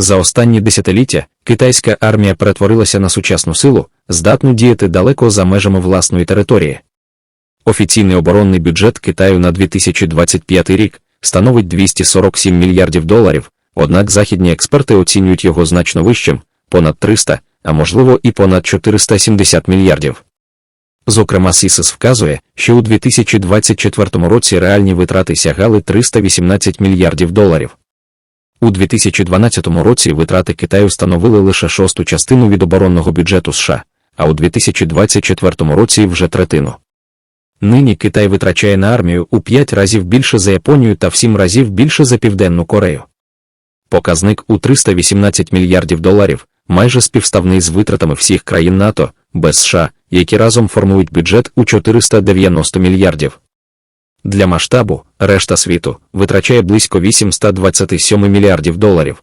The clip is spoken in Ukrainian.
За останні десятиліття китайська армія перетворилася на сучасну силу, здатну діяти далеко за межами власної території. Офіційний оборонний бюджет Китаю на 2025 рік становить 247 мільярдів доларів, однак західні експерти оцінюють його значно вищим понад 300, а можливо і понад 470 мільярдів. Зокрема, СІСИС вказує, що у 2024 році реальні витрати сягали 318 мільярдів доларів. У 2012 році витрати Китаю становили лише шосту частину від оборонного бюджету США, а у 2024 році вже третину. Нині Китай витрачає на армію у 5 разів більше за Японію та в 7 разів більше за Південну Корею. Показник у 318 мільярдів доларів майже співставний з витратами всіх країн НАТО, без США, які разом формують бюджет у 490 мільярдів. Для масштабу решта світу витрачає близько 827 мільярдів доларів.